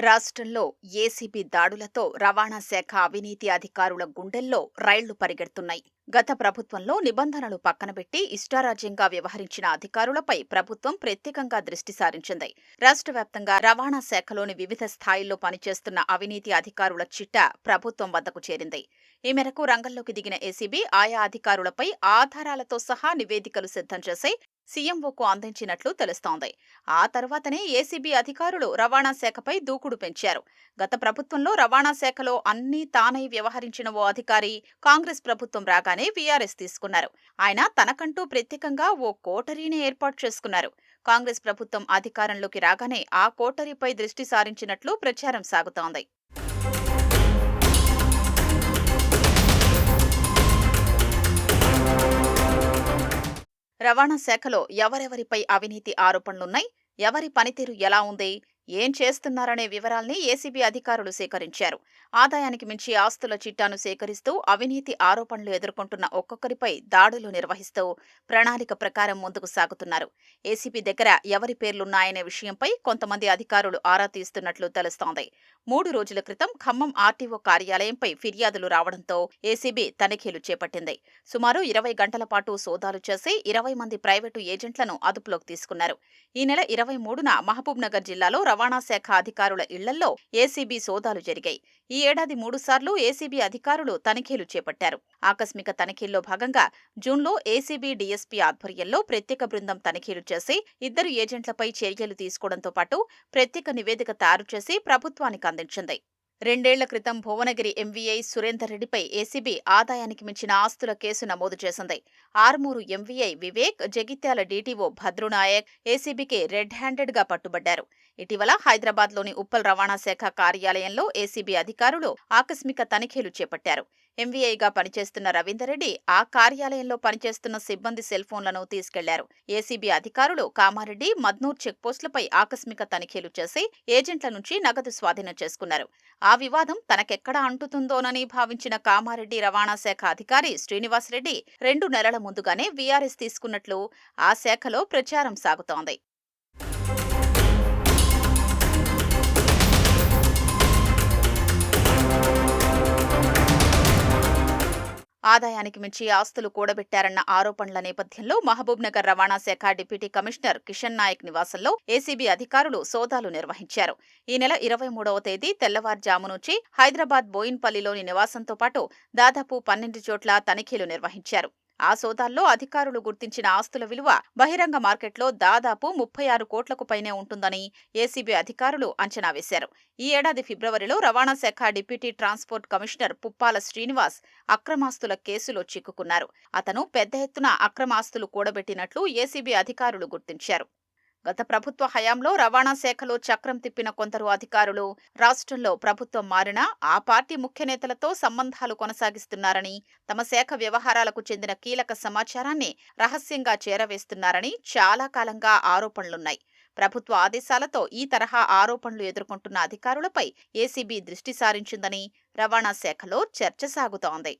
రాష్ట్రంలో ఏసీబీ దాడులతో రవాణా శాఖ అవినీతి అధికారుల గుండెల్లో రైళ్ళు పరిగెడుతున్నాయి. గత ప్రభుత్వంలో నిబంధనలు పక్కనబెట్టి ఇష్టారాజ్యంగా వ్యవహరించిన అధికారులపై ప్రభుత్వం ప్రత్యేకంగా దృష్టి సారించింది. రాష్ట్ర వ్యాప్తంగా రవాణా శాఖలోని వివిధ స్థాయిల్లో పనిచేస్తున్న అవినీతి అధికారుల చిట్ట ప్రభుత్వం వద్దకు చేరింది. ఈ మేరకు రంగంలోకి దిగిన ఏసీబీ ఆయా అధికారులపై ఆధారాలతో సహా నివేదికలు సిద్ధం చేసి సీఎంఓకు అందించినట్లు తెలుస్తోంది. ఆ తర్వాతనే ఏసీబీ అధికారులు రవాణా శాఖపై దూకుడు పెంచారు. గత ప్రభుత్వంలో రవాణా శాఖలో అన్నీ తానై వ్యవహరించిన ఓ అధికారి కాంగ్రెస్ ప్రభుత్వం రాగానే వీఆర్ఎస్ తీసుకున్నారు. ఆయన తనకంటూ ప్రత్యేకంగా ఓ కోటరీని ఏర్పాటు చేసుకున్నారు. కాంగ్రెస్ ప్రభుత్వం అధికారంలోకి రాగానే ఆ కోటరీపై దృష్టి సారించినట్లు ప్రచారం సాగుతోంది. రవాణా శాఖలో ఎవరెవరిపై అవినీతి ఆరోపణలున్నాయి? ఎవరి పనితీరు ఎలా ఉంది? ఏం చేస్తున్నారనే వివరాల్ని ఏసీబీ అధికారులు సేకరించారు. ఆదాయానికి మించి ఆస్తుల చిట్టాను సేకరిస్తూ అవినీతి ఆరోపణలు ఎదుర్కొంటున్న ఒక్కొక్కరిపై దాడులు నిర్వహిస్తూ ప్రణాళిక ప్రకారం ముందుకు సాగుతున్నారు. ఏసీబీ దగ్గర ఎవరి పేర్లున్నాయనే విషయంపై కొంతమంది అధికారులు ఆరా తీస్తున్నట్లు తెలుస్తోంది. మూడు రోజుల క్రితం ఖమ్మం ఆర్టీఓ కార్యాలయంపై ఫిర్యాదులు రావడంతో ఏసీబీ తనిఖీలు చేపట్టింది. సుమారు ఇరవై గంటల పాటు సోదాలు చేసి ఇరవై మంది ప్రైవేటు ఏజెంట్లను అదుపులోకి తీసుకున్నారు. ఈ నెల ఇరవై మూడున మహబూబ్ నగర్ జిల్లాలో రవాణా శాఖ అధికారుల ఇళ్ళల్లో ఏసీబీ సోదాలు జరిగాయి. ఈ ఏడాది మూడుసార్లు ఏసీబీ అధికారులు తనిఖీలు చేపట్టారు. ఆకస్మిక తనిఖీల్లో భాగంగా జూన్లో ఏసీబీ డీఎస్పీ ఆధ్వర్యంలో ప్రత్యేక బృందం తనిఖీలు చేసి ఇద్దరు ఏజెంట్లపై చర్యలు తీసుకోవడంతో పాటు ప్రత్యేక నివేదిక తయారు చేసి ప్రభుత్వానికి అందించింది. రెండేళ్ళ క్రితం భువనగిరి ఎంవీఐ సురేందర్ రెడ్డిపై ఏసీబీ ఆదాయానికి మించిన ఆస్తుల కేసు నమోదు చేసింది. ఆర్మూరు ఎంవీఐ వివేక్ జగిత్యాల డీటీఓ భద్రునాయక్ ఏసీబీకి రెడ్ హ్యాండెడ్గా పట్టుబడ్డారు. ఇటీవల హైదరాబాద్లోని ఉప్పల్ రవాణా శాఖ కార్యాలయంలో ఏసీబీ అధికారులు ఆకస్మిక తనిఖీలు చేపట్టారు. ఎంవీఐగా పనిచేస్తున్న రవీందర్రెడ్డి ఆ కార్యాలయంలో పనిచేస్తున్న సిబ్బంది సెల్ ఫోన్లను తీసుకెళ్ళారు. ఏసీబీ అధికారులు కామారెడ్డి మద్నూర్ చెక్పోస్టులపై ఆకస్మిక తనిఖీలు చేసి ఏజెంట్ల నుంచి నగదు స్వాధీనం చేసుకున్నారు. ఆ వివాదం తనకెక్కడ అంటుతుందోనని భావించిన కామారెడ్డి రవాణా శాఖ అధికారి శ్రీనివాసరెడ్డి రెండు నెలల ముందుగానే వీఆర్ఎస్ తీసుకున్నట్లు ఆ శాఖలో ప్రచారం సాగుతోంది. ఆదాయానికి మించి ఆస్తులు కూడబెట్టారన్న ఆరోపణల నేపథ్యంలో మహబూబ్నగర్ రవాణా శాఖ డిప్యూటీ కమిషనర్ కిషన్ నాయక్ నివాసంలో ఏసీబీ అధికారులు సోదాలు నిర్వహించారు. ఈ నెల ఇరవై మూడవ తేదీ తెల్లవారుజాము నుంచి హైదరాబాద్ బోయిన్పల్లిలోని నివాసంతో పాటు దాదాపు పన్నెండు చోట్ల తనిఖీలు నిర్వహించారు. ఆ సోదాల్లో అధికారులు గుర్తించిన ఆస్తుల విలువ బహిరంగ మార్కెట్లో దాదాపు ముప్పై ఆరు కోట్లకు పైనే ఉంటుందని ఏసీబీ అధికారులు అంచనా వేశారు. ఈ ఏడాది ఫిబ్రవరిలో రవాణా శాఖ deputy transport commissioner Puppala Srinivas అక్రమాస్తుల కేసులో చిక్కుకున్నారు. అతను పెద్ద ఎత్తున అక్రమాస్తులు కూడబెట్టినట్లు ఏసీబీ అధికారులు గుర్తించారు. గత ప్రభుత్వ హయాంలో రవాణా శాఖలో చక్రం తిప్పిన కొందరు అధికారులు రాష్ట్రంలో ప్రభుత్వం మారినా ఆ పార్టీ ముఖ్య నేతలతో సంబంధాలు కొనసాగిస్తున్నారని తమ శాఖ వ్యవహారాలకు చెందిన కీలక సమాచారాన్ని రహస్యంగా చేరవేస్తున్నారని చాలా కాలంగా ఆరోపణలున్నాయి. ప్రభుత్వ ఆదేశాలతో ఈ తరహా ఆరోపణలు ఎదుర్కొంటున్న అధికారులపై ఏసీబీ దృష్టి సారించిందని రవాణా శాఖలో చర్చ సాగుతోంది.